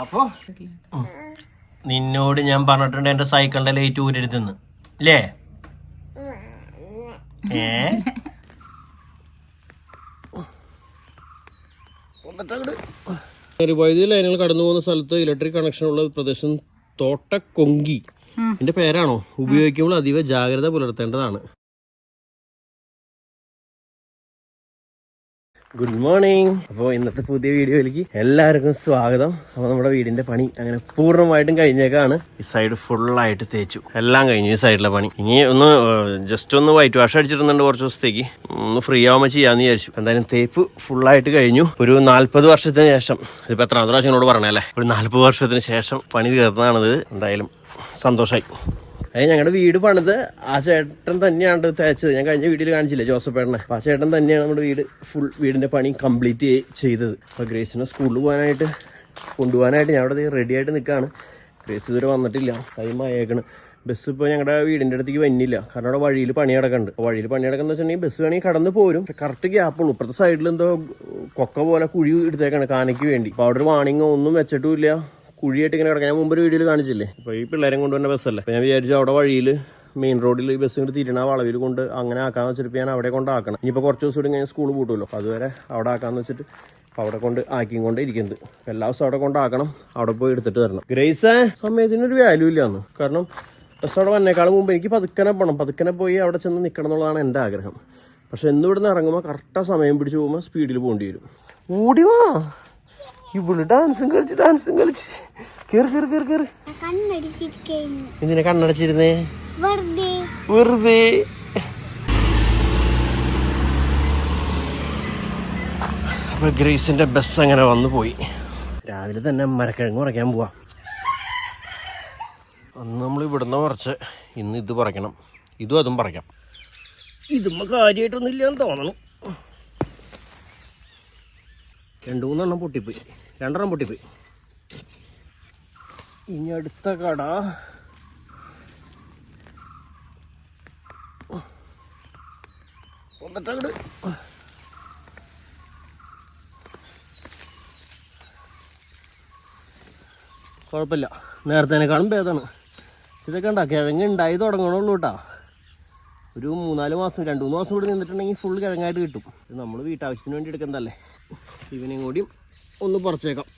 അപ്പോ? നിന്നോട് ഞാൻ പറഞ്ഞിട്ടുണ്ട് എന്റെ സൈക്കിളിന്റെ ലൈറ്റ് ഊരരുതെന്ന്. അല്ലേ ഏ? വൈദ്യുതി ലൈനുകൾ കടന്നു പോകുന്ന സ്ഥലത്ത് ഇലക്ട്രിക് കണക്ഷൻ ഉള്ള പ്രദേശം തോട്ടക്കൊങ്കി. എന്റെ പേരാണോ? ഉപയോഗിക്കുമ്പോൾ അതീവ ജാഗ്രത പുലർത്തേണ്ടതാണ്. ഗുഡ് മോർണിംഗ് അപ്പോൾ ഇന്നത്തെ പുതിയ വീഡിയോയിലേക്ക് എല്ലാവർക്കും സ്വാഗതം. അപ്പോൾ നമ്മുടെ വീടിന്റെ പണി അങ്ങനെ പൂർണമായിട്ടും കഴിഞ്ഞേക്കാണ്. ഈ സൈഡ് ഫുള്ളായിട്ട് തേച്ചു. എല്ലാം കഴിഞ്ഞു ഈ സൈഡിലെ പണി. ഇനി ഒന്ന് ജസ്റ്റ് ഒന്ന് വൈറ്റ് വാഷ് അടിച്ചിരുന്നുണ്ട് കുറച്ച് ദിവസത്തേക്ക്. ഒന്ന് ഫ്രീ ആവുമ്പോൾ ചെയ്യാമെന്ന് വിചാരിച്ചു. എന്തായാലും തേപ്പ് ഫുള്ളായിട്ട് കഴിഞ്ഞു. ഒരു നാല്പത് വർഷത്തിന് ശേഷം ഇതിപ്പോൾ എത്രാമത്തെ പ്രാവശ്യം എന്നോട് പറഞ്ഞല്ലേ? ഒരു നാല്പത് വർഷത്തിന് ശേഷം പണി തീർന്നതാണിത്. എന്തായാലും സന്തോഷമായി അത് ഞങ്ങളുടെ വീട് പണിത് ആ ചേട്ടൻ തന്നെയാണ് തേച്ചത്. ഞാൻ കഴിഞ്ഞ വീട്ടിൽ കാണിച്ചില്ലേ ജോസഫ് ഏട്ടനെ അപ്പോൾ ആ ചേട്ടൻ തന്നെയാണ് നമ്മുടെ വീട് ഫുൾ വീടിന്റെ പണി കംപ്ലീറ്റ് ചെയ്തത്. അപ്പോൾ ഗ്രേസിനെ സ്കൂളിൽ പോകാനായിട്ട് കൊണ്ടുപോകാനായിട്ട് ഞാൻ അവിടെ റെഡി ആയിട്ട് നിൽക്കുകയാണ് ഗ്രേസ് ഇതുവരെ വന്നിട്ടില്ല. ടൈം ആയേക്കണ്. ബസ് ഇപ്പോൾ ഞങ്ങളുടെ വീടിന്റെ അടുത്തേക്ക് വന്നില്ല. കാരണം അവിടെ വഴിയിൽ പണി കിടക്കുന്നുണ്ട് വഴിയിൽ പണി കിടക്കുന്ന വെച്ചിട്ടുണ്ടെങ്കിൽ ബസ് വേണമെങ്കിൽ കടന്നു പോരും. കറക്റ്റ് ഗ്യാപ്പുള്ളൂ ഇപ്പുറത്തെ സൈഡിൽ എന്തോ കൊക്ക പോലെ കുഴി എടുത്തേക്കാണ് കാനയ്ക്ക് വേണ്ടി. അപ്പോൾ അവിടെ ഒരു വാണിങ്ങോ ഒന്നും വെച്ചിട്ടുമില്ല കുഴിയായിട്ട് ഇങ്ങനെ കിടക്കാൻ ഞാൻ മുമ്പ് ഒരു വീഡിയോയിൽ കാണിച്ചില്ലേ? അപ്പൊ ഈ പിള്ളേരെ കൊണ്ടുവന്ന ബസ്സല്ലേ അപ്പോൾ ഞാൻ വിചാരിച്ചു അവിടെ വഴിയിൽ മെയിൻ റോഡിൽ ഈ ബസ് ഇങ്ങോട്ട് തിരിയണ. വളവിൽ കൊണ്ട് അങ്ങനെ ആക്കാന്ന് വെച്ചിട്ട് ഞാൻ അവിടെ കൊണ്ട് ആക്കണം. ഇനിയിപ്പോൾ കുറച്ച് ദിവസം കൂടി ഞാൻ സ്കൂൾ പൂട്ടുമല്ലോ. അതുവരെ അവിടെ ആക്കാന്ന് വെച്ചിട്ട് അവിടെ കൊണ്ട് ആക്കിയും കൊണ്ട് ഇരിക്കുന്നത് എല്ലാ ദിവസവും അവിടെ കൊണ്ടാക്കണം അവിടെ പോയി എടുത്തിട്ട് തരണം ഗ്രേസ് സമയത്തിനൊരു വാല്യൂ ഇല്ലാന്ന്. കാരണം ബസ് അവിടെ വന്നേക്കാളും മുമ്പ് എനിക്ക് പതുക്കനെ പോകണം പതുക്കനെ പോയി അവിടെ ചെന്ന് നിൽക്കണം എന്നുള്ളതാണ് എന്റെ ആഗ്രഹം. പക്ഷെ എന്ന് ഇവിടുന്ന് ഇറങ്ങുമ്പോൾ കറക്റ്റാ സമയം പിടിച്ച് പോകുമ്പോൾ സ്പീഡിൽ പോകേണ്ടി വരും. ഓടി വാ ഇവിടെ ഡാൻസും കളിച്ച് ഡാൻസും കളിച്ച്. കേറി കേറി കേറി കേറി. എന്തിനാ കണ്ണടച്ചിരുന്നേ? വെറുതെ. അപ്പൊ ഗ്രേസിന്റെ ബസ് അങ്ങനെ വന്നു പോയി. രാവിലെ തന്നെ മരക്കിഴങ്ങ് പറിക്കാൻ പോവാ. അന്ന് നമ്മൾ ഇവിടുന്ന് കുറച്ച് ഇന്ന് ഇത് പറിക്കണം. ഇതും അതും പറിക്കാം. ഇതുമ്മ കാര്യമായിട്ടൊന്നും ഇല്ലാന്ന് തോന്നണം. രണ്ടു മൂന്നെണ്ണം പൊട്ടിപ്പോയി. രണ്ടെണ്ണം പൊട്ടിപ്പോയി. ഇനി അടുത്ത കട. എന്നിട്ടങ്ങട് കുഴപ്പമില്ല. നേരത്തേനേക്കാളും ഭേദമാണ്. ഇതൊക്കെ ഉണ്ടാ കിഴങ്ങ് ഉണ്ടായി തുടങ്ങണുള്ളൂ കേട്ടാ. ഒരു മൂന്നാൽ മാസം രണ്ട് മൂന്ന് മാസം കൂടി നിന്നിട്ടുണ്ടെങ്കിൽ ഫുൾ കിഴങ്ങായിട്ട് കിട്ടും. നമ്മൾ വീട്ടാവശ്യത്തിന് വേണ്ടി എടുക്കുന്നതല്ലേ? ഇവനെയും കൂടിയും ഒന്ന് പറിച്ചേക്കാം.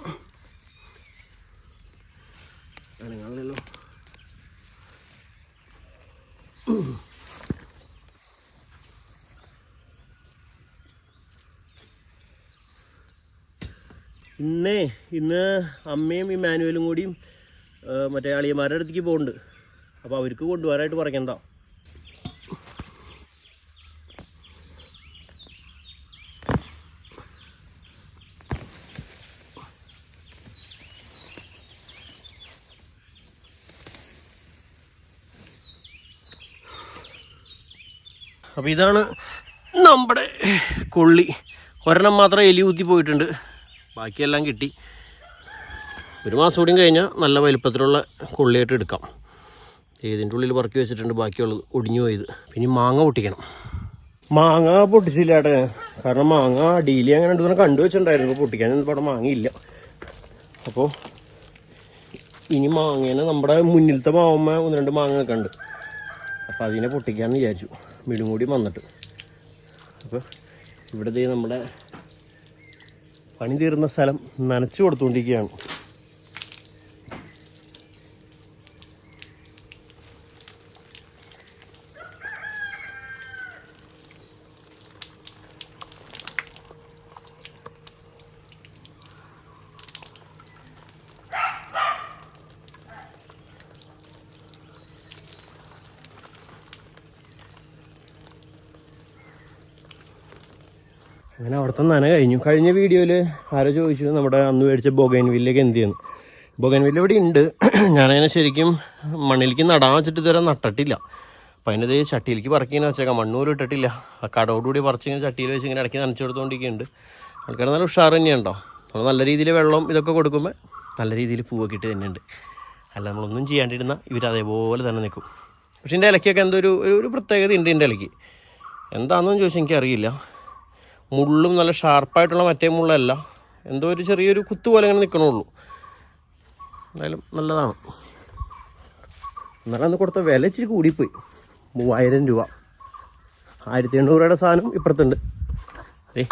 അനങ്ങാണല്ലോ ഇന്നേ ഇന്ന് അമ്മയും ഇമാനുവലും കൂടിയും മറ്റേ അളിയന്മാരുടെ അടുത്തേക്ക് പോകുന്നുണ്ട് അപ്പോൾ അവർക്ക് കൊണ്ടുപോകാനായിട്ട് പറയണ്ട അപ്പോൾ ഇതാണ് നമ്മുടെ കൊള്ളി. ഒരെണ്ണം മാത്രം എലി ഊത്തി പോയിട്ടുണ്ട്. ബാക്കിയെല്ലാം കിട്ടി. ഒരു മാസം കൂടിയും കഴിഞ്ഞാൽ നല്ല വലുപ്പത്തിലുള്ള കൊള്ളിയായിട്ട് എടുക്കാം. ഏതിന്റെ ഉള്ളിൽ പറക്കി വെച്ചിട്ടുണ്ട് ബാക്കിയുള്ളത് ഒടിഞ്ഞു പോയത്. പിന്നെ മാങ്ങ പൊട്ടിക്കണം. മാങ്ങ പൊട്ടിച്ചില്ല ഏട്ടാ. കാരണം മാങ്ങ ഡീലി അങ്ങനെ ഉണ്ട് ഇങ്ങനെ കണ്ടു വെച്ചിട്ടുണ്ടായിരുന്നു. ഇപ്പോൾ പൊട്ടിക്കാൻ ഇവിടെ മാങ്ങയില്ല. അപ്പോൾ ഇനി മാങ്ങേനെ നമ്മുടെ മുന്നിലത്തെ മാവമ്മ ഒന്ന് രണ്ട് മാങ്ങ ഒക്കെ ഉണ്ട് അപ്പോൾ അതിനെ പൊട്ടിക്കാമെന്ന് വിചാരിച്ചു. മിടും കൂടി വന്നിട്ട്. അപ്പോൾ ഇവിടെ നമ്മുടെ പണി തീർന്ന സ്ഥലം നനച്ചു കൊടുത്തുകൊണ്ടിരിക്കുകയാണ് അങ്ങനെ അവിടുത്തെ നന കഴിഞ്ഞു. കഴിഞ്ഞ വീഡിയോയിൽ ആരോ ചോദിച്ചു നമ്മുടെ അന്ന് മേടിച്ച ബൊഗൈൻ വില്ലയൊക്കെ എന്ത് ചെയ്യുന്നു? ബൊഗൈൻ വില്ല ഇവിടെ ഉണ്ട്. ഞാനതിനെ ശരിക്കും മണ്ണിലേക്ക് നടാൻ വെച്ചിട്ട് ഇതുവരെ നട്ടിട്ടില്ല. അപ്പം അതിന്റെ ഇത് ചട്ടിയിലേക്ക് പറക്കിങ്ങനെ വെച്ചേക്കാം. മണ്ണൂരും ഇട്ടിട്ടില്ല. ആ കടോടുകൂടി പറിച്ചിങ്ങനെ ചട്ടിയിൽ വെച്ച് ഇങ്ങനെ ഇടയ്ക്ക് നനച്ചു കൊടുത്തുകൊണ്ടിരിക്കുന്നുണ്ട് ആൾക്കാർ നല്ല ഉഷാർ തന്നെയുണ്ടോ നമ്മൾ നല്ല രീതിയിൽ വെള്ളം ഇതൊക്കെ കൊടുക്കുമ്പോൾ നല്ല രീതിയിൽ പൂവൊക്കെ ഇട്ട് തന്നെയുണ്ട്. അല്ല നമ്മളൊന്നും ചെയ്യാണ്ടിരുന്ന ഇവർ അതേപോലെ തന്നെ നിൽക്കും പക്ഷേ എന്റെ ഇലക്കൊക്കെ എന്തോ ഒരു ഒരു- പ്രത്യേകത ഉണ്ട് എന്റെ ഇലയ്ക്ക്. എന്താണെന്ന് ചോദിച്ചാൽ എനിക്കറിയില്ല. മുള്ളും നല്ല ഷാർപ്പായിട്ടുള്ള മറ്റേ മുള്ളല്ല. എന്തോ ഒരു ചെറിയൊരു കുത്തു പോലെ ഇങ്ങനെ നിൽക്കണുള്ളൂ എന്തായാലും നല്ലതാണ്. എന്നാലും അന്ന് കൊടുത്ത വില ഇച്ചിരി കൂടിപ്പോയി. മൂവായിരം രൂപ. ആയിരത്തി എണ്ണൂറ് രൂപയുടെ സാധനം ഇപ്പുറത്തുണ്ട്. ഏ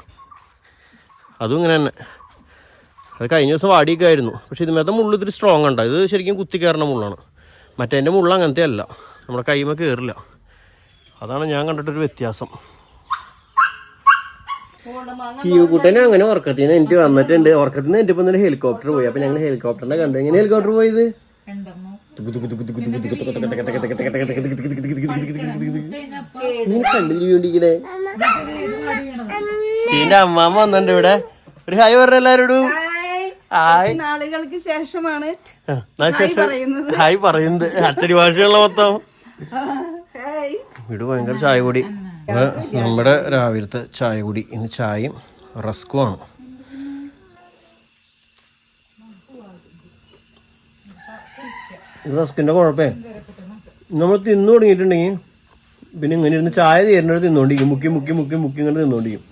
അതും ഇങ്ങനെ തന്നെ. അത് കഴിഞ്ഞ ദിവസം വാടിയൊക്കെ ആയിരുന്നു. പക്ഷേ ഇതിമേത്തെ മുള്ളു ഇത്തിരി സ്ട്രോങ് ഉണ്ട്. ഇത് ശരിക്കും കുത്തി കയറുന്ന മുള്ളാണ് മറ്റേന്റെ മുള്ള അങ്ങനത്തെ അല്ല നമ്മുടെ കൈമ കയറില്ല അതാണ് ഞാൻ കണ്ടിട്ടൊരു വ്യത്യാസം. ചീവുകുട്ടനെ അങ്ങനെ ഉറക്കത്തിൽ നിന്ന് എനിക്ക് വന്നിട്ടുണ്ട്. ഉറക്കത്തിൽ നിന്ന് ഇപ്പൊ ഇപ്പം ഹെലികോപ്റ്റർ പോയി. അപ്പൊ ഞങ്ങൾ ഹെലികോപ്റ്ററിനെ കണ്ടു. എങ്ങനെ ഹെലികോപ്റ്റർ പോയത്? നീ കണ്ടില്ലേ ഇതിന്റെ അമ്മാമ്മ വന്നിട്ടുണ്ട് ഇവിടെ. ഒരു ഹായ് പറഞ്ഞ എല്ലാരോടും. നാളുകൾക്ക് ശേഷമാണ് ഹായ് പറയുന്നത്. അച്ചടി ഭാഷയുള്ള മൊത്തം. വീട് ഭയങ്കര ചായ കുടി നമ്മുടെ രാവിലത്തെ ചായ കുടി ഇന്ന് ചായയും റസ്കുമാണ് റസ്കിന്റെ കുഴപ്പേ. നമ്മൾ തിന്നു തുടങ്ങിയിട്ടുണ്ടെങ്കിൽ പിന്നെ ഇങ്ങനെ ഇരുന്ന് ചായ തീരുന്നത് തിന്നോണ്ടിരിക്കും. മുക്കി മുക്കി മുക്കി മുക്കി ഇങ്ങനെ തിന്നോണ്ടിരിക്കും.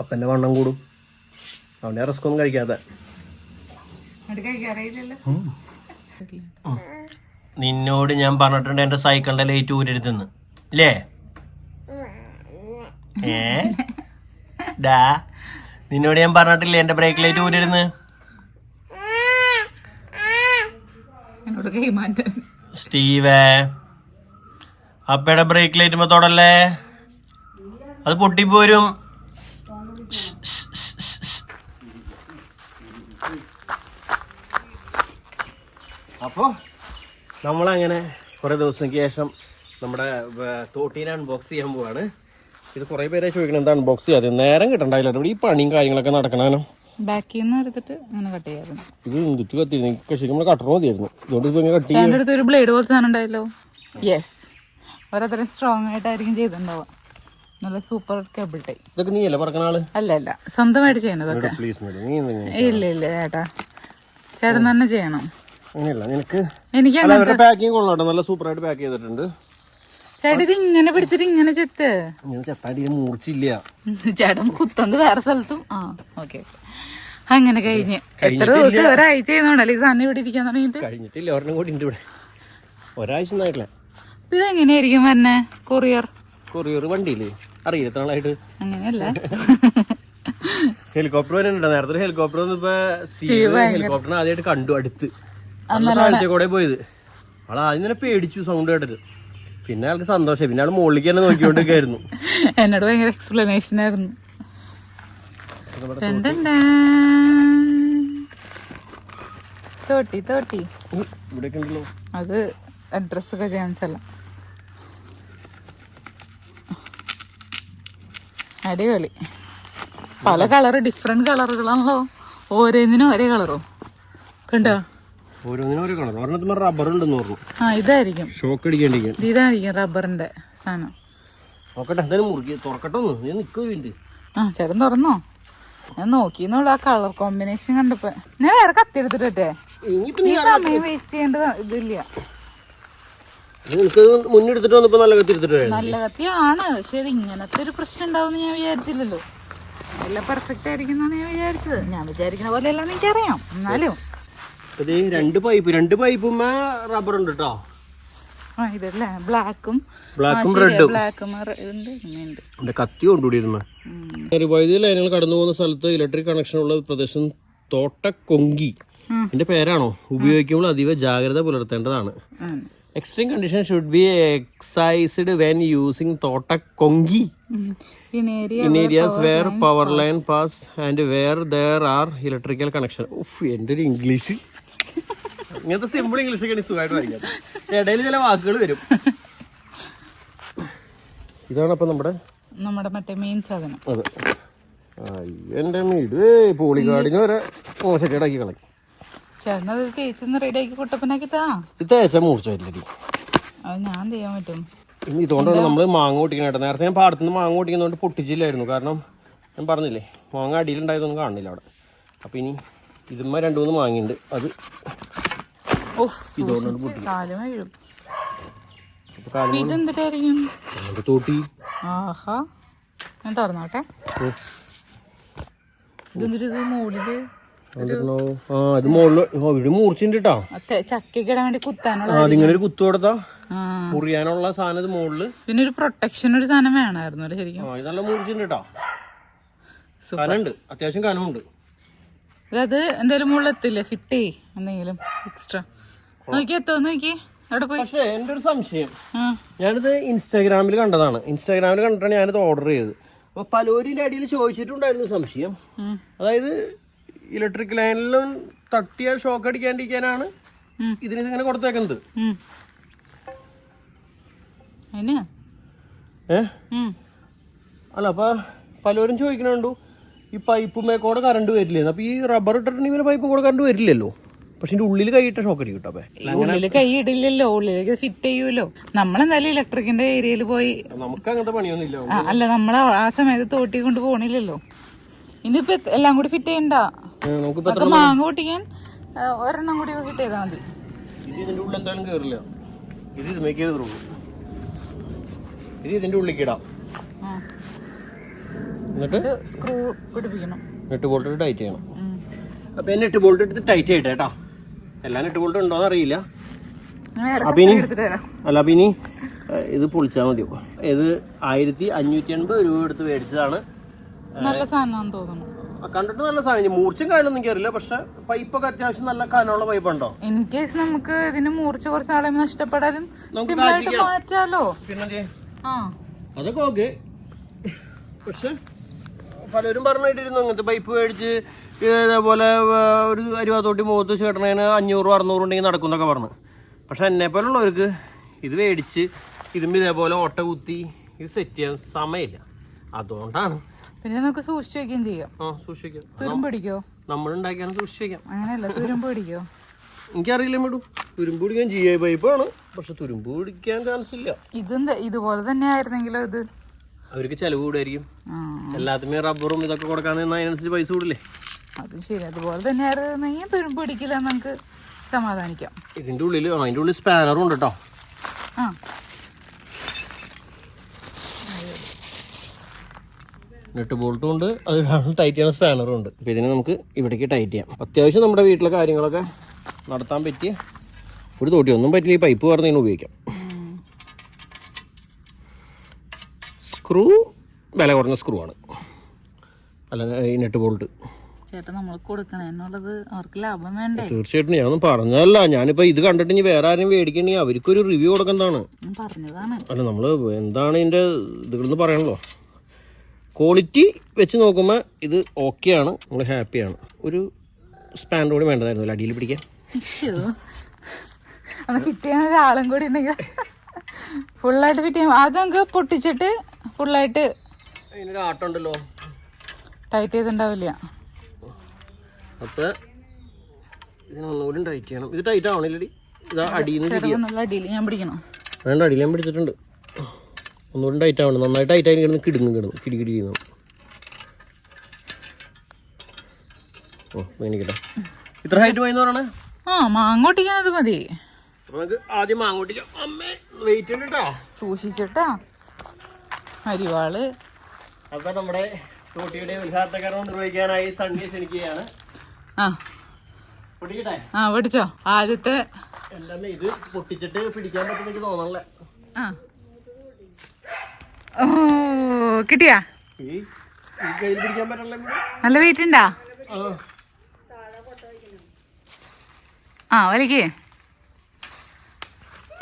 അപ്പന്റെ വണ്ണം കൂടും. അവനെ റസ്കൊന്നും കഴിക്കാത്ത. നിന്നോട് ഞാൻ പറഞ്ഞിട്ടുണ്ട് എന്റെ സൈക്കിളിന്റെ ലൈറ്റ് ഊരരുതെന്ന്. ഇല്ലേ? ഏ? ഡാ നിന്നോട് ഞാൻ പറഞ്ഞിട്ടില്ലേ എന്റെ ബ്രേക്ക് ലൈറ്റ് ഊരരുന്ന് സ്റ്റീവേ അപ്പയുടെ ബ്രേക്ക് ലൈറ്റ് തൊടല്ലേ? അത് പൊട്ടിപ്പോരും. അപ്പോ നമ്മളങ്ങനെ കുറേ ദിവസങ്ങൾക്ക് ശേഷം നമ്മുടെ തോട്ടീനെ അൺബോക്സ് ചെയ്യാൻ പോവാണ്. ഇത് കുറേ പേരെ ചോദിക്കണം എന്താ അൺബോക്സ് ചെയ്യാതെ നേരം കിട്ടണ്ടായില്ല. ഇവിടെ ഈ പണിയും കാര്യങ്ങളൊക്കെ നടക്കണാനും ബാക്കിൽ നിന്ന് എടുത്തിട്ട് അങ്ങനെ കട്ട് ഇത് എന്തിട്ട് കത്തിയിരുന്നു ശരിക്കും നമ്മൾ കട്ടർ മതിയായിരുന്നു. ഇതുകൊണ്ട് ഇപ്പൊ ഇങ്ങനെ കട്ട് ചെയ്യാം. എന്റെ അടുത്ത് ഒരു ബ്ലേഡ് പോലത്തെ സാധനം ഉണ്ടായല്ലോ? യെസ് ഓരോരുത്തരും സ്ട്രോങ് ആയിട്ടായിരിക്കും ചെയ്തിട്ടുണ്ടാവുക. നല്ല സൂപ്പർ കേബിൾ ടൈ ഇതൊക്കെ നീയല്ലേ പറക്കണ ആൾ? അല്ല അല്ല. സ്വന്തമായിട്ട് ചെയ്യണതൊക്കെ പ്ലീസ് മേഡം നീ എന്തെങ്കിലും ഇല്ല ഇല്ല ചേട്ടാ. ചേട്ടൻ തന്നെ ചെയ്യണം. അങ്ങനെയല്ല നിനക്ക് എനിക്ക് അല്ല അവരുടെ പാക്കിങ് കൊള്ളാട്ടോ നല്ല സൂപ്പറായിട്ട് പാക്ക് ചെയ്തിട്ടുണ്ട്. ചേട്ടാ ഇത് ഇങ്ങനെ പിടിച്ചിട്ട് ഇങ്ങനെ ചെത്ത്. ഇങ്ങനെ ചെത്താടി മൂർച്ചില്ല. ചേട്ടൻ കുത്തുന്നത് വേറെ സ്ഥലത്തും. ആ ഓക്കെ അങ്ങനെ കഴിഞ്ഞ്. എത്ര ദിവസം ഒരാഴ്ച ചെയ്യുന്നുണ്ടല്ലോ ഈ സാധനം ഇവിടെ ഇരിക്കാൻ തുടങ്ങിയിട്ട്? കഴിഞ്ഞിട്ടില്ല ഒരെണ്ണം കൂടി ഉണ്ട് ഇവിടെ. ഒരാഴ്ച ഒന്നായിട്ടില്ല അപ്പൊ ഇതെങ്ങനെയായിരിക്കും വരണേ? കൊറിയർ കൊറിയർ വണ്ടിയില്ലേ അറിയില്ല എത്ര നാളായിട്ട്? അങ്ങനെയല്ല. ഹെലികോപ്റ്റർ വരുന്നുണ്ട് നേരത്തെ ഹെലികോപ്റ്റർ വന്നപ്പോ ഹെലികോപ്റ്ററിനെ ആദ്യമായിട്ട് കണ്ടു അടുത്ത്. കൂടെ പോയത്. അവളെ ആദ്യം തന്നെ പേടിച്ചു സൗണ്ട് കേട്ടത് പിന്നെ ആൾക്ക് സന്തോഷം. പിന്നെ ആൾ മുകളിലേക്ക് തന്നെ നോക്കിക്കൊണ്ടിരിക്കായിരുന്നു. എന്നോട് ഭയങ്കര എക്സ്പ്ലനേഷൻ ആയിരുന്നു. തോട്ടി. തോട്ടി അത് അഡ്രസ് ഒക്കെ ചെയ്യാൻ സ്ഥലം. അടിപൊളി. പല കളറ് ഡിഫറെന്റ് കളറുകളാണല്ലോ ഓരോന്നിനും ഒരേ കളറും കണ്ടോ? ഓരോന്നിനും ഓരോ കളർ. ഒരെണ്ണത്തിന് റബ്ബർ ഉണ്ടെന്ന് പറഞ്ഞു. ആ ഇതായിരിക്കും. ഷോക്ക് ഇതായിരിക്കും റബ്ബറിന്റെ സാധനം. നോക്കട്ടെ എന്തായാലും മുറുക്കി തുറക്കട്ടെ ഒന്ന്. നീ നിൽക്കുന്നുണ്ട് ആ ചേട്ടൻ തുറന്നോ? ഞാൻ നോക്കിന്നുള്ളു ആ കളർ കോമ്പിനേഷൻ കണ്ടപ്പോ. ഞാൻ വേറെ കത്തി എടുത്തിട്ടെ ഇനിയിപ്പോ ഈ സമയം വേസ്റ്റ് ചെയ്യേണ്ട ഇതില്ല. നിനക്ക് മുന്നെടുത്തിട്ട് വന്നപ്പോ നല്ല കത്തിരുത്തിട്ട് നല്ല കത്തിയാണ്. പക്ഷെ ഇത് ഇങ്ങനത്തെ ഒരു പ്രശ്നം ഉണ്ടാവും ഞാൻ വിചാരിച്ചില്ലല്ലോ. എല്ലാം പെർഫെക്റ്റ് ആയിരിക്കും എന്നാണ് ഞാൻ വിചാരിച്ചത്. ഞാൻ വിചാരിക്കുന്ന പോലെ എല്ലാം എനിക്കറിയാം എന്നാലും ഇത് രണ്ട് പൈപ്പ് രണ്ട് പൈപ്പും റബ്ബർ ഉണ്ട് കേട്ടോ ആ ഇതല്ലേ? ബ്ലാക്കും ബ്ലാക്കും റെഡും ബ്ലാക്കും ഉണ്ട് കത്തി കൊണ്ടുകൂടിയിരുന്ന വൈദ്യുതി ലൈനുകൾ കടന്നു പോകുന്ന സ്ഥലത്ത് ഇലക്ട്രിക് കണക്ഷൻ ഉള്ള പ്രദേശം തോട്ടക്കൊങ്കി. എന്റെ പേരാണോ? ഉപയോഗിക്കുമ്പോൾ അതീവ ജാഗ്രത പുലർത്തേണ്ടതാണ്. Extreme condition should be exercised when using തോട്ടക്കൊങ്കി. In areas where power line pass and where there are electrical connection ഉഫ് എന്റെ ഒരു ഇംഗ്ലീഷ് ഇങ്ങനത്തെ സിമ്പിൾ ഇംഗ്ലീഷ് ഒക്കെ സുഖമായിട്ട് വായിക്കാം ഇടയിൽ ചില വാക്കുകൾ വരും. ഇതാണ് അപ്പൊ നമ്മുടെ നമ്മുടെ മറ്റേ മെയിൻ സാധനം. അതെ. എന്റെ വീട് പോളിക്കാടിന് വരെ മോശക്കേടാക്കി കളയും ചേട്ടനത് തേച്ചൊന്ന് റെഡി ആക്കി കുട്ടപ്പനാക്കി താ. ഇത് തേച്ച മൂർച്ചയില്ലടി അത് ഞാൻ ചെയ്യാൻ പറ്റും? ഇതുകൊണ്ടാണ് നമ്മൾ മാങ്ങ ഓട്ടിക്കുന്നത് നേരത്തെ ഞാൻ പാടത്തുനിന്ന് മാങ്ങ പൊട്ടിക്കുന്നതുകൊണ്ട് പൊട്ടിച്ചില്ലായിരുന്നു. കാരണം ഞാൻ പറഞ്ഞില്ലേ മാങ്ങ അടിയിലുണ്ടായതൊന്നും കാണുന്നില്ല അവിടെ. അപ്പം ഇനി ഇതുമ്മ രണ്ട് മൂന്ന് മാങ്ങയുണ്ട്. അത് കാലും വീഴും കാലം ഇതെന്തിട്ടായിരിക്കും തോട്ടി. ആഹാ. ഞാൻ തുറന്നോട്ടെ. ഓ, ഇതെന്തിട്ട് ഇത് മുകളിൽ ഇത് മുകളിൽ ഇവിടെ വേണ്ടി കുത്താനുള്ള അതിങ്ങനെ ഒരു കുത്തു കൊടുത്താ. മുറിയാനുള്ള സാധനം ഇത് മുകളിൽ. പിന്നെ ഒരു പ്രൊട്ടക്ഷൻ ഒരു സാധനം വേണമായിരുന്നു ശരിക്കും? നല്ല സൂപ്പർ. അത്യാവശ്യം കനമുണ്ട്. അത് എന്തായാലും മുകളിലെത്തില്ലേ? ഫിറ്റ് ചെയ് എന്തെങ്കിലും എക്സ്ട്രാ നോക്കി എത്തോ നോക്കി. പക്ഷേ എന്റെ ഒരു സംശയം ഞാനിത് ഇൻസ്റ്റാഗ്രാമിൽ കണ്ടതാണ്. ഇൻസ്റ്റാഗ്രാമിൽ കണ്ടിട്ടാണ് ഞാനിത് ഓർഡർ ചെയ്തത്. അപ്പൊ പലരും അടിയിൽ ചോദിച്ചിട്ടുണ്ടായിരുന്നു സംശയം. അതായത് ഇലക്ട്രിക് ലൈനിലും തട്ടിയാൽ ഷോക്ക് അടിക്കാണ്ടിരിക്കാനാണ്. ഇതിന് ഇങ്ങനെ കൊടുത്തേക്കുന്നത്. ഏ? അല്ല അപ്പൊ പലരും ചോദിക്കണുണ്ടു ഈ പൈപ്പ് മേക്കോടെ കറണ്ട് വരില്ലേ? അപ്പൊ ഈ റബ്ബർ ഇട്ടിട്ടുണ്ടെങ്കിൽ പൈപ്പും കൂടെ കറണ്ട് വരില്ലല്ലോ? പക്ഷെ എന്റെ ഉള്ളിൽ കൈയിട്ട ഷോക്ക് അടിക്കും കേട്ടോ ഉള്ളിൽ കൈ ഇടില്ലല്ലോ ഉള്ളിലേക്ക് ഫിറ്റ് ചെയ്യൂലോ. നമ്മളെന്തായാലും ഇലക്ട്രിക്കിന്റെ ഏരിയയിൽ പോയി നമുക്ക് അങ്ങനത്തെ പണിയൊന്നുമില്ല അല്ല നമ്മളെ ആ സമയത്ത് തോട്ടി കൊണ്ട് പോണില്ലല്ലോ. ഇനിയിപ്പോ എല്ലാം കൂടി ഫിറ്റ് ചെയ്യണ്ട? നമുക്ക് മാങ്ങ പൊട്ടിക്കാൻ ഒരെണ്ണം കൂടി ഫിറ്റ് ചെയ്താൽ മതി. ഇത് ഇതിന്റെ ഉള്ളിൽ എന്തായാലും കയറില്ല ഇത് കയറുള്ളൂ ഇത് ഇതിന്റെ ഉള്ളിലേക്ക് ഇടാം. ആ. എന്നിട്ട്? സ്ക്രൂ പിടിപ്പിക്കണം. നെട്ട് ബോൾട്ട് ഇട്ട് ടൈറ്റ് ചെയ്യണം. അപ്പോൾ ഈ ബോൾട്ട് എടുത്ത് ടൈറ്റ് ചെയ്യട്ടെ കേട്ടോ എല്ലാ ഇട്ട് ബോൾട്ടും ഉണ്ടോന്ന് അറിയില്ല അപ്പൊ ഇനി അല്ല അപ്പം ഇനി ഇത് പൊളിച്ചാൽ മതി ഇത് ആയിരത്തി അഞ്ഞൂറ്റി എൺപത് രൂപ എടുത്ത് മേടിച്ചതാണ്. നല്ല സാധനമാണെന്ന് തോന്നുന്നു. കണ്ടിട്ട് നല്ല സാധനം. മൂർച്ചയും കാര്യമൊന്നും എനിക്കറിയില്ല. പക്ഷെ പൈപ്പൊക്കെ അത്യാവശ്യം നല്ല കനമുള്ള പൈപ്പ് ഉണ്ടോ ഇൻ കേസ് നമുക്ക് ഇതിന് മൂർച്ച കുറച്ച് ആളെ നഷ്ടപ്പെടാനും മാറ്റാലോ. പിന്നെ അതൊക്കെ ഓക്കെ. പക്ഷെ പലരും പറഞ്ഞിട്ടിരുന്നു അങ്ങനത്തെ പൈപ്പ് മേടിച്ച് ഇതേപോലെ ഒരു അരുവാത്തോട്ടി മുഖത്ത് ചേട്ടനേന് അഞ്ഞൂറും അറുന്നൂറും ഉണ്ടെങ്കിൽ നടക്കും എന്നൊക്കെ പറഞ്ഞു. പക്ഷെ എന്നെ പോലുള്ളവർക്ക് ഇത് മേടിച്ച് ഇതും ഇതേപോലെ ഓട്ട കുത്തി ഇത് സെറ്റ് ചെയ്യാൻ സമയമില്ല. അതുകൊണ്ടാണ്. പിന്നെ നമുക്ക് സൂക്ഷിച്ചു വെക്കുകയും ചെയ്യാം. ആ സൂക്ഷിക്കാം നമ്മൾ ഉണ്ടാക്കിയാണ് സൂക്ഷിക്കാം അങ്ങനെയല്ല തുരുമ്പ് പിടിക്കോ? എനിക്കറിയില്ല മേഡം. തുരുമ്പ് പിടിക്കാൻ ജി ഐ പൈപ്പാണ് പക്ഷെ തുരുമ്പ് പിടിക്കാൻ ചാൻസ് ഇല്ല. ഇതെന്താ ഇതുപോലെ തന്നെ ആയിരുന്നെങ്കിലോ ഇത്? അവർക്ക് ചെലവ് കൂടുമായിരിക്കും എല്ലാത്തിനും റബ്ബറും ഇതൊക്കെ കൊടുക്കാൻ നിന്നാൽ അതിനനുസരിച്ച് പൈസ കൂടില്ലേ? അത് ശരി. അതുപോലെ തന്നെ ആയിരുന്നെങ്കിൽ തുരുമ്പ് പിടിക്കില്ല നമുക്ക് സമാധാനിക്കാം. ഇതിന്റെ ഉള്ളിൽ അതിന്റെ ഉള്ളിൽ സ്പാനറും ഉണ്ട് കേട്ടോ ആ. നെട്ട് ബോൾട്ടും ഉണ്ട്. അത് ടൈറ്റ് ചെയ്യുന്ന സ്പാനറും ഉണ്ട്. അപ്പോൾ ഇതിനെ നമുക്ക് ഇവിടേക്ക് ടൈറ്റ് ചെയ്യാം. അത്യാവശ്യം നമ്മുടെ വീട്ടിലെ കാര്യങ്ങളൊക്കെ നടത്താൻ പറ്റിയ ഒരു തോട്ടി. ഒന്നും പറ്റില്ല ഈ പൈപ്പ് പറഞ്ഞതിന് ഉപയോഗിക്കാം. സ്ക്രൂ വില കുറഞ്ഞ സ്ക്രൂ ആണ്. അല്ല ഈ നെട്ട് ബോൾട്ട് ചേട്ടാ നമ്മൾ കൊടുക്കണേ. എന്നുള്ളത് അവർക്ക് ലാഭം വേണ്ടേ? തീർച്ചയായിട്ടും ഞാനൊന്നും പറഞ്ഞതല്ല. ഞാനിപ്പോ ഇത് കണ്ടിട്ട് ഇനി വേറെ ആരും മേടിക്കണെങ്കിൽ അവർക്കൊരു റിവ്യൂ കൊടുക്കുന്നതാണ് പറഞ്ഞതാണ്. അല്ല നമ്മൾ എന്താണ് ഇതിന്റെ ഇതുകളെന്ന് പറയണല്ലോ. ക്വാളിറ്റി വെച്ച് നോക്കുമ്പോൾ ഇത് ഓക്കെയാണ് നമ്മൾ ഹാപ്പിയാണ് ഒരു സ്പാൻഡ് കൂടി വേണ്ടതായിരുന്നു അടിയിൽ പിടിക്കാൻ. കിട്ടിയ ഒരാളും കൂടി ഉണ്ടെങ്കിൽ ഫുള്ളായിട്ട് ഫിറ്റ് ചെയ്യും അത് നമുക്ക് പൊട്ടിച്ചിട്ട് ഫുള്ളായിട്ട് ഉണ്ടല്ലോ ടൈറ്റ് ചെയ്തിട്ടുണ്ടാവില്ല ഇതിനൊന്നുകൂടി ടൈറ്റ് ചെയ്യണം. ഇത് ടൈറ്റ് ആവണില്ലടി. ഇതാ അടിയിൽ നിന്ന് നല്ല അടിയിൽ ഞാൻ പിടിക്കണം? വേണ്ട അടിയിൽ ഞാൻ പിടിച്ചിട്ടുണ്ട്. ഒന്നുകൂടി ടൈറ്റ് ആവണം. നന്നായിട്ട് ടൈറ്റ് ആയി കിടന്ന് കിടി കിടി ചെയ്യുന്നു ഓ മേനിക്കട്ടെ ഇത്ര ഹൈറ്റ് പോയെന്ന് പറയണേ? ആ മാങ്ങ ഒട്ടിക്കാനത് മതി. നമുക്ക് ആദ്യം മാങ്ങോട്ടിക്കാം അമ്മേ. വെയിറ്റ് ഉണ്ട്? കേട്ടോ സൂക്ഷിച്ചിട്ടാ. അരിവാൾ. അപ്പൊ നമ്മുടെ തോട്ടിയുടെ ഉദ്ഘാടനകരണം നിർവഹിക്കാനായി സണ്ണിയെ ക്ഷണിക്കുകയാണ്. ആ. പൊട്ടിക്കട്ടെ? ആ പഠിച്ചോ ആദ്യത്തെ. എല്ലാം ഇത് പൊട്ടിച്ചിട്ട് പിടിക്കാൻ പറ്റുന്ന തോന്നണല്ലേ. ആ. ഓ കിട്ടിയാ? നല്ല വെയിറ്റ് ഉണ്ടാ? ആ വലിക്കേ.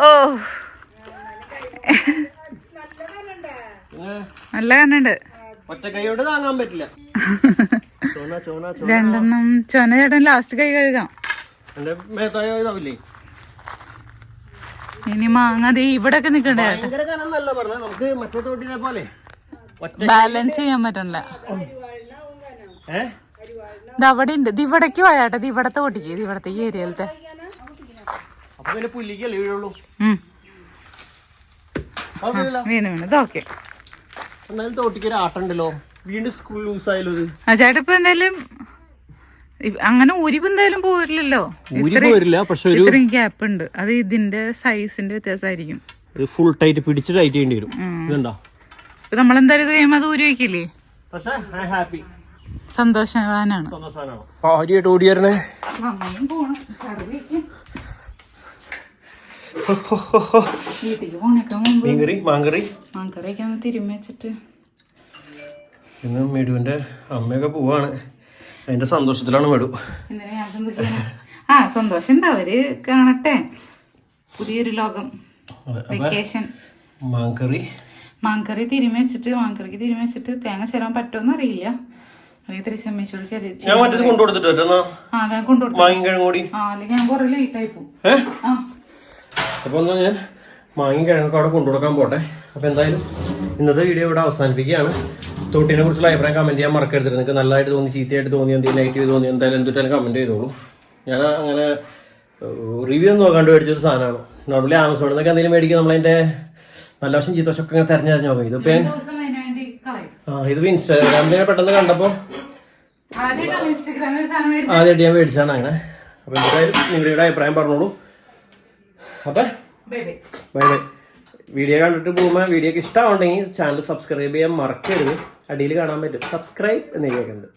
ഓ. നല്ല കണ്ണുണ്ട്. രണ്ടെണ്ണം കൈയോട് താങ്ങാൻ പറ്റില്ല. ചോന രണ്ടെണ്ണം ചേട്ടൻ ലാസ്റ്റ് കൈ കഴുകാം. ഇനി മാങ്ങ ദേ ഇവിടെ ഒക്കെ നിക്കണ്ടേ ബാലൻസ് ചെയ്യാൻ പറ്റണില്ല. അവിടെ ഉണ്ട്. ഇത് ഇവിടേക്ക് പോയാട്ടെ ഇവിടത്തെ ഓട്ടിക്ക് ഇവിടത്തെ ഈ ഏരിയയിലത്തെ പുല്ലിക്കല്ലേ വീഴുള്ളൂ? വീണ് വീണ്? ഇത് ഓക്കെ. എന്നാലും തോട്ടിക്ക് ഒരു ആട്ടം വീണ്ടും സ്കൂൾ ലൂസ് ആയാലും ഇത്. ആ ചേട്ടാ ഇപ്പൊ എന്തായാലും അങ്ങനെ ഊരിപ്പ് എന്തായാലും പോരില്ലല്ലോ. പോരില്ല പക്ഷെ ഇത്രയും ഗ്യാപ്പ് ഉണ്ട്. അത് ഇതിന്റെ സൈസിന്റെ വ്യത്യാസമായിരിക്കും. ഫുൾ ടൈറ്റ് പിടിച്ച് ടൈറ്റ് ചെയ്യേണ്ടി വരും. ഇതുണ്ടോ? നമ്മൾ ഇത് അത് ഊരി വെക്കില്ലേ? പക്ഷേ ഹാപ്പി സന്തോഷവാനാണ്. സന്തോഷമാണ് ഭാര്യയായിട്ട് ഓടി വരണേ. നമ്മയും പോണം. വീട്ടിലേക്ക് പോണേക്കാൻ മുമ്പ് മീൻകറി മാങ്കറി. മാങ്കറിയൊക്കെ ഒന്ന് തിരുമ്മി വെച്ചിട്ട്. ഇന്ന് മെഡുവിന്റെ അമ്മയൊക്കെ പോവാണ്. അതിന്റെ സന്തോഷത്തിലാണ് മെഡു ഞാൻ സന്തോഷിക്കണം ആ സന്തോഷം ഉണ്ട് അവർ കാണട്ടെ. പുതിയൊരു ലോകം. വെക്കേഷൻ മാങ്കറി. മാങ്കറി തിരുമ്മി വെച്ചിട്ട് മാങ്കറിക്ക് തിരുമ്മി വെച്ചിട്ട് തേങ്ങ ചേരാൻ പറ്റുമെന്ന് അറിയില്ല. ഞാൻ മറ്റേത് കൊണ്ടുകൊടുത്തിട്ട് ആ ഞാൻ കൊണ്ടുകൊടുത്തു. ആ അല്ലെങ്കിൽ ഞാൻ കുറെ ലേറ്റ് ആയി പോകും ആ. അപ്പോൾ എന്നാൽ ഞാൻ മാങ്ങി കിഴങ്ങൊക്കെ അവിടെ കൊണ്ടുകൊടുക്കാൻ പോട്ടെ. അപ്പോൾ എന്തായാലും ഇന്നത്തെ വീഡിയോ ഇവിടെ അവസാനിപ്പിക്കുകയാണ്. തൊട്ടിനെ കുറിച്ചുള്ള അഭിപ്രായം കമന്റ് ചെയ്യാൻ മറക്കരുത്. നിങ്ങൾക്ക് നല്ലതായിട്ട് തോന്നി ചീത്തയായിട്ട് തോന്നി എന്തെങ്കിലും നെഗറ്റീവ് തോന്നി എന്തായാലും എന്തിട്ടാലും കമന്റ് ചെയ്തോളൂ. ഞാൻ അങ്ങനെ റിവ്യൂ ഒന്നും നോക്കാണ്ട് മേടിച്ചൊരു സാധനമാണ്. നോർമലി ആമസോണിൽ നിന്നൊക്കെ എന്തെങ്കിലും മേടിക്കും നമ്മളതിന്റെ നല്ല വശം ചീത്ത വശമൊക്കെ ഇങ്ങനെ തെരഞ്ഞറിഞ്ഞ് നോക്കും ഇതിപ്പോൾ ഞാൻ ആ ഇതിപ്പോൾ ഇൻസ്റ്റാഗ്രാമിൽ പെട്ടെന്ന് കണ്ടപ്പോൾ ആദ്യമായിട്ട് ഞാൻ മേടിച്ചാണ് അങ്ങനെ. അപ്പോൾ എന്തായാലും നിങ്ങളുടെ അഭിപ്രായം പറഞ്ഞോളൂ. അപ്പം ബൈ ബൈ. വീഡിയോ കണ്ടിട്ട് പോകുമ്പോൾ വീഡിയോക്ക് ഇഷ്ടമുണ്ടെങ്കിൽ ചാനൽ സബ്സ്ക്രൈബ് ചെയ്യാൻ മറക്കരുത്. അടിയിൽ കാണാൻ പറ്റും. സബ്സ്ക്രൈബ് എന്ന് കേൾക്കുന്നുണ്ട്